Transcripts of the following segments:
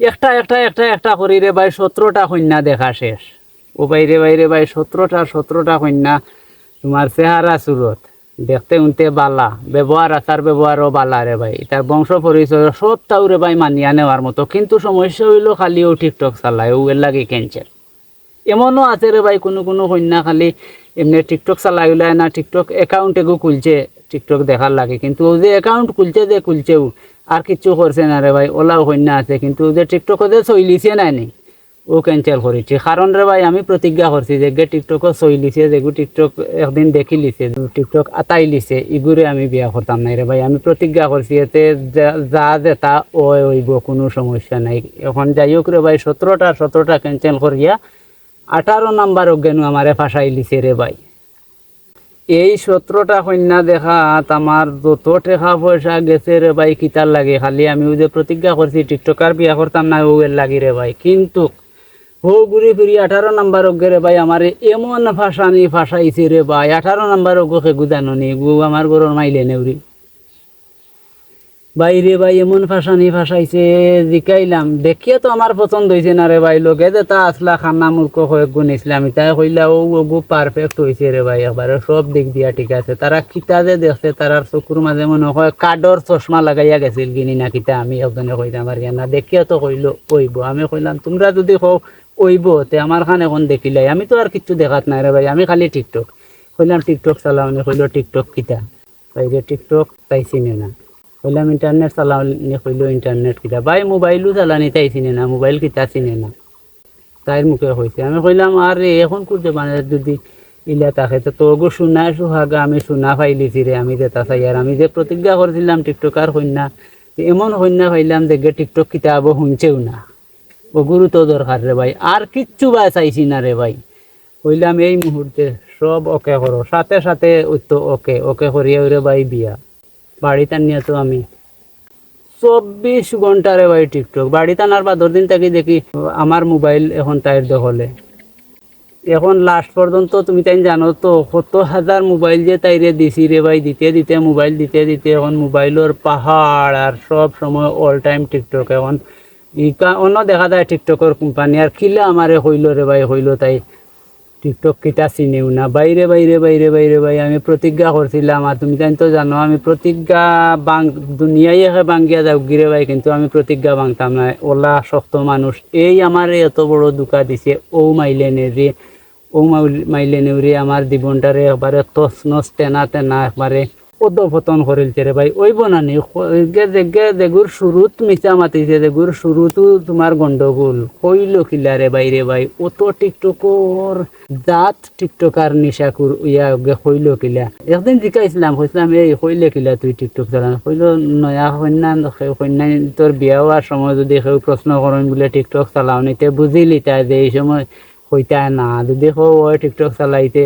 একটা একটা একটা একটা করি রে ভাই, সতেরোটা কন্যা দেখা শেষ। ও বাইরে বাইরে ভাই সতেরোটা সতেরোটা কন্যা। তোমার চেহারা সুরত দেখতে উনতে বালা। ব্যবহার, আচার ব্যবহারও বালা রে ভাই। তার বংশ পরিচয় সব তাও রে ভাই মানিয়া নেওয়ার মতো। কিন্তু সমস্যা হইল খালি ও টিকটক চালায়, ও এর লাগে ক্যান্সার এমনও আছে রে ভাই, কোনো কোনো কন্যা খালি এমনি টিকটক চালাইলে না, টিকটক অ্যাকাউন্ট খুলছে, টিকটক দেখার লাগে। কিন্তু ও যে অ্যাকাউন্ট খুলছে, যে খুলছেও আর কিচ্ছু করছে না রে ভাই, ওলাও কন্যা আছে। কিন্তু যে টিকটক যে চলিছে নাই নি ও ক্যান্সেল করেছে। কারণ রে ভাই, আমি প্রতিজ্ঞা করছি যে গে টিকটক চলিছে যেগু টিকটক একদিন দেখি লিছে টিকটক আতাই লিছে, ইগুরে আমি বিয়া করতাম নাই রে ভাই। আমি প্রতিজ্ঞা করছি এতে যা- যা যেটা ও হইব, কোনো সমস্যা নাই। এখন যাই হোক রে ভাই, সতেরোটা সতেরোটা ক্যান্সেল করিয়া আঠারো নাম্বার অজ্ঞানু আমারে ফাঁসাই লিছে রে ভাই। এই সত্রটা কন্যা দেখা আমার যত টেকা পয়সা গেছে রে ভাই কিতার লাগে। খালি আমি যে প্রতিজ্ঞা করছি টিকটকার বিয়া করতাম না, ও এর লাগি রে ভাই। কিন্তু, হো ঘুরি ফিরি আঠারো নাম্বার অজ্ঞে রে ভাই আমার এমন ফাঁসানি ফাঁসাইছে রে ভাই। আঠারো নাম্বার অজ্ঞকে গুজানো নি, গু আমার গরুর মাইলে নেউরি বাইরে ভাই এমন ফাঁসানি ফাঁসাইছে জিকাইলাম দেখিয়ে তো আমার পছন্দ হয়েছে না রে ভাই লোকে যে তা আসলা খান্না মূর্খ কয়েক গুণ ইসলাম তাই কইলা ও ওগু পারফেক্ট হয়েছে রে ভাই, একবারে সব দিক দিয়া ঠিক আছে। তারা কিতা যে দেখছে, তারার চকুর মাঝে মনে হয় কাডর চশমা লাগাইয়া গেছিল, কিনি না কিতা, আমি একজনে কইলাম, আর না, দেখিয়া তো কইলো ওইব আমি কইলাম, তোমরা যদি কও ওইব তে আমার খান এখন দেখিলাই? আমি তো আর কিচ্ছু দেখাত নাই রে ভাই, আমি খালি টিকটক। কইলাম, টিকটক চালাও নি, কইলো, টিকটক কিতা? তাই যে টিকটক চিনে না। কইলাম ইন্টারনেট চালানি কইলো ইন্টারনেট কিতা ভাই মোবাইলও চালানি তাই চিনে না মোবাইল কিতা চিনে না তাইর মুখে কইছে আমি কইলাম আর এখন করতে মানে যদি ইলা তাকে তো তোগো শুনা সুহাগা আমি শুনা পাইলিছি রে আমি যে তা চাই আর আমি যে প্রতিজ্ঞা করছিলাম টিকটকার কন্যা তো এমন কন্যা পাইলাম দেখে টিকটক কিতা আবো শুনছেও না ও গুরু তো দরকার রে ভাই আর কিচ্ছু বা চাইছি না রে ভাই কইলাম এই মুহূর্তে সব ওকে করো সাথে সাথে ওই তো ওকে ওকে করিয়া ওরে ভাই বিয়া বাড়িতে নিয়ে তো আমি। চব্বিশ ঘণ্টা রে ভাই টিকটক। বাড়িতে আনার বা দিন থেকে দেখি আমার মোবাইল এখন তাইর দখলে। এখন লাস্ট পর্যন্ত তুমি তাই জানো তো কত হাজার মোবাইল যে তাইরে দিছি রে ভাই, দিতে দিতে মোবাইল, দিতে দিতে এখন মোবাইলের পাহাড় আর সব সময় অল টাইম টিকটক এখন। ইকা অন্য দেখা যায় টিকটকের কোম্পানি আর কিলা আমারে হইল রে ভাই, হইল তাই। টিকটক কিটা চিনেও না। বাইরে বাইরে বাইরে বাইরে ভাই আমি প্রতিজ্ঞা করছিলাম আর তুমি তাই তো জানো, আমি প্রতিজ্ঞা বাং দুনিয়ায় একে বাঙ্গিয়া যাও গিরে ভাই, কিন্তু আমি প্রতিজ্ঞা ভাঙতাম না ওলা শক্ত মানুষ এই আমার এত বড় দুকা দিছে। ও মাইলে নেরি ও মাইলে নেউরি আমার জীবনটারে একবারে তস নস টেনা টেনা একবারে অধপতন করিলছে রে ভাই। ওইব না নি গে জেগে যেগুর শুরুত মিছা মাতিছে যেগুর শুরুতো তোমার গন্ডগোল। হইল কিলা রে ভাই রে ভাই অত টিকটকর, জাত টিকটকার নিশা কুর ইয়া গে হইল কিলা। একদিন জিকাইছিলাম কইছিলাম, এই হইলে কিলা তুই টিকটক চালান? কইল, নয়া কন্যা কন্যা তোর বিয়া হওয়ার সময় যদি কেউ প্রশ্ন করেন বলে টিকটক চালাও নিতে বুঝিলি তাই যে এই সময় হইতা না। যদি ওই টিকটক চালাইতে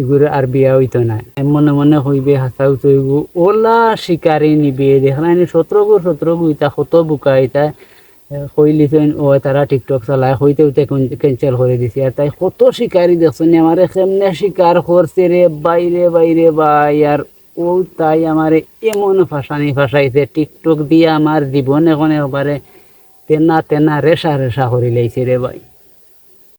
এগুলো আর বিয়া হইতো না। মনে মনে হইবে হাসাও তৈব ওলা শিকারি নিবে দেখলাম সতেরো সতেরো ইতা কত বুকা, ইতা কইলিছেন ও, তারা টিকটক চালায়, হইতে হইতে ক্যান্সেল করে দিছে। আর তাই কত শিকারি দেখছেন আমারে কেমনে শিকার করছে রে, বাইরে বাইরে বাই আর ও তাই আমারে এমন ফাঁসানি ফাঁসাইছে, টিকটক দিয়ে আমার জীবন এখন একবারে তেনা তেনা রেশা রেশা করে লাইছে রে, ভাই।